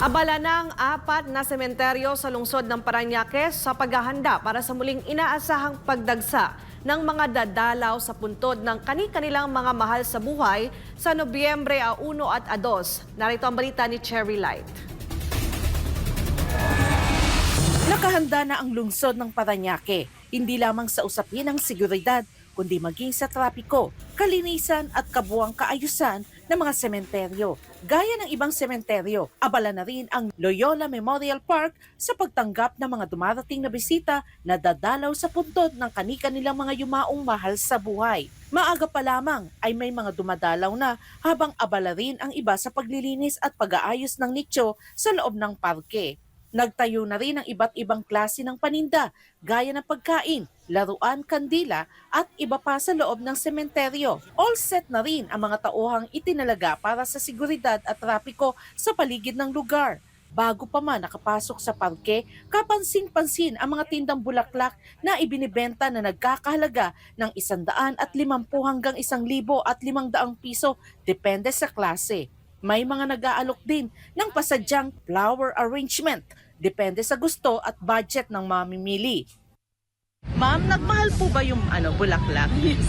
Abala ng apat na sementeryo sa lungsod ng Paranaque sa paghahanda para sa muling inaasahang pagdagsa ng mga dadalaw sa puntod ng kani-kanilang mga mahal sa buhay sa Nobyembre a 1 at a 2. Narito ang balita ni Cherry Light. Nakahanda na ang lungsod ng Paranaque, hindi lamang sa usapin ng seguridad, kundi maging sa trapiko, kalinisan at kabuang kaayusan ng mga sementeryo. Gaya ng ibang sementeryo, abala na rin ang Loyola Memorial Park sa pagtanggap ng mga dumarating na bisita na dadalaw sa puntod ng kani-kanilang mga yumaong mahal sa buhay. Maaga pa lamang ay may mga dumadalaw na habang abala rin ang iba sa paglilinis at pag-aayos ng nicho sa loob ng parke. Nagtayo na rin ang iba't ibang klase ng paninda, gaya ng pagkain, laruan, kandila at iba pa sa loob ng sementeryo. All set na rin ang mga tauhang itinalaga para sa seguridad at trapiko sa paligid ng lugar. Bago pa man nakapasok sa parke, kapansin-pansin ang mga tindang bulaklak na ibinibenta na nagkakahalaga ng isandaan at limampu hanggang isang libo at limang daang piso depende sa klase. May mga nag-aalok din ng pasadyang flower arrangement. Depende sa gusto at budget ng mamimili. Ma'am, nagmahal po ba yung ano, bulaklak? Yes.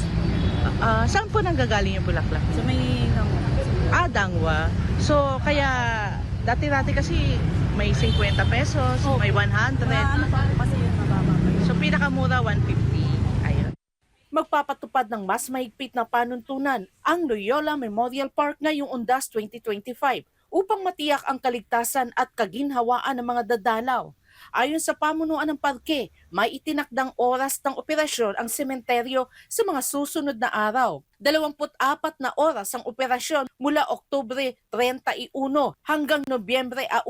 Ah, saan po nanggagaling yung bulaklak? Sa may nang Ah, Dangwa. So, kaya dati-dati kasi may 50 pesos, Oh. may 100. na ano pa kasi mababa. So, pinakamura 150. Ayun. Magpapatupad ng mas mahigpit na panuntunan ang Loyola Memorial Park ngayong Undas 2025 upang matiyak ang kaligtasan at kaginhawaan ng mga dadalaw. Ayon sa pamunuan ng parke, may itinakdang oras ng operasyon ang sementeryo sa mga susunod na araw. 24 na oras ang operasyon mula Oktubre 31 hanggang Nobyembre 1,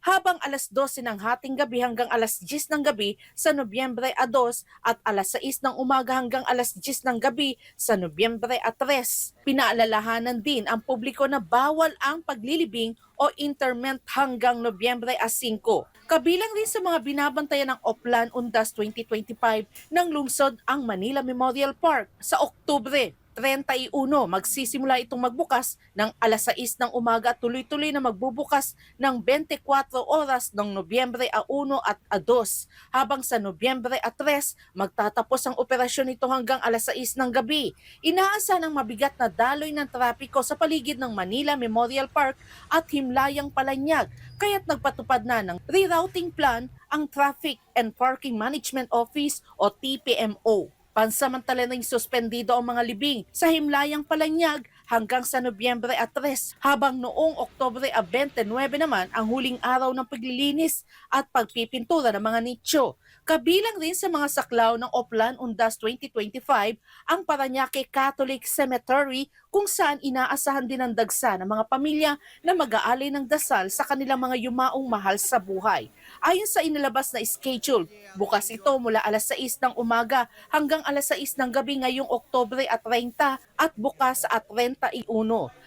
habang alas 12 ng hating gabi hanggang alas 10 ng gabi sa Nobyembre 2 at alas 6 ng umaga hanggang alas 10 ng gabi sa Nobyembre 3. Pinaalalahanan din ang publiko na bawal ang paglilibing o interment hanggang Nobyembre 5. Kabilang rin sa mga binabantayan ng Oplan Undas 2025 ng lungsod ang Manila Memorial Park sa Oktubre 31, magsisimula itong magbukas ng alas 6 ng umaga at tuloy-tuloy na magbubukas ng 24 oras ng Nobyembre a 1 at a 2. Habang sa Nobyembre a 3, magtatapos ang operasyon nito hanggang alas 6 ng gabi. Inaasa ng mabigat na daloy ng trapiko sa paligid ng Manila Memorial Park at Himlayang Palanyag, kaya't nagpatupad na ng rerouting plan ang Traffic and Parking Management Office o TPMO. Pansamantala ring suspendido ang mga libing sa Himlayang Palanyag hanggang sa Nobyembre at 3, habang noong Oktobre a 29 naman ang huling araw ng paglilinis at pagpipintura ng mga nicho. Kabilang rin sa mga saklaw ng Oplan Undas 2025 ang Paranaque Catholic Cemetery kung saan inaasahan din ang dagsa ng mga pamilya na mag-aalay ng dasal sa kanilang mga yumaong mahal sa buhay. Ayon sa inilabas na schedule, bukas ito mula alas 6 ng umaga hanggang alas 6 ng gabi ngayong Oktobre at 30 at bukas at 31.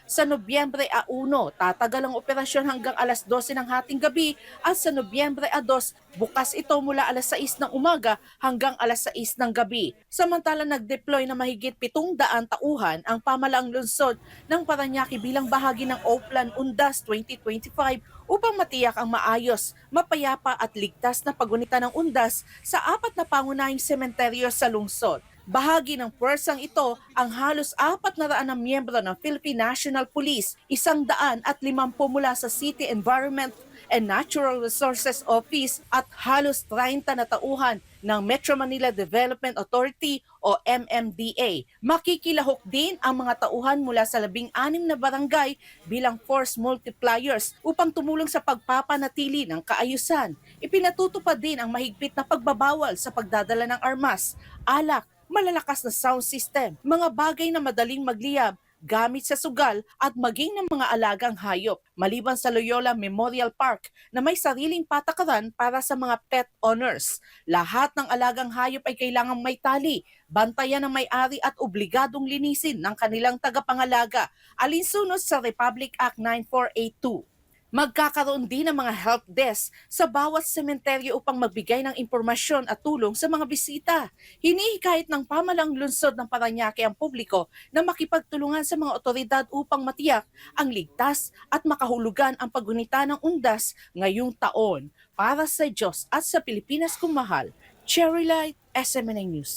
Sa Nobyembre a 1, tatagal ang operasyon hanggang alas 12 ng hating gabi at sa Nobyembre a 2, bukas ito mula alas 6 ng umaga hanggang alas 6 ng gabi. Samantala nag-deploy na mahigit 700 tauhan ang pamalaang lungsod ng Paranaque bilang bahagi ng Oplan Undas 2025 upang matiyak ang maayos, mapayapa at ligtas na pagunita ng undas sa apat na pangunahing sementeryo sa lungsod. Bahagi ng puwersang ito ang halos apat na raan na miyembro ng Philippine National Police, isang daan at limampu mula sa City Environment and Natural Resources Office at halos 30 na tauhan ng Metro Manila Development Authority o MMDA. Makikilahok din ang mga tauhan mula sa labing-anim na barangay bilang force multipliers upang tumulong sa pagpapanatili ng kaayusan. Ipinatutupad din ang mahigpit na pagbabawal sa pagdadala ng armas, alak, malalakas na sound system, mga bagay na madaling magliyab, gamit sa sugal at maging ng mga alagang hayop. Maliban sa Loyola Memorial Park na may sariling patakaran para sa mga pet owners. Lahat ng alagang hayop ay kailangang may tali, bantayan ng may-ari at obligadong linisin ng kanilang tagapangalaga alinsunod sa Republic Act 9482. Magkakaroon din ng mga help desk sa bawat sementeryo upang magbigay ng impormasyon at tulong sa mga bisita. Hinihikayat ng pamalang lungsod ng Paranaque ang publiko na makipagtulungan sa mga otoridad upang matiyak ang ligtas at makahulugan ang paggunita ng undas ngayong taon. Para sa Diyos at sa Pilipinas kung mahal, Cherry Light, SMNA News.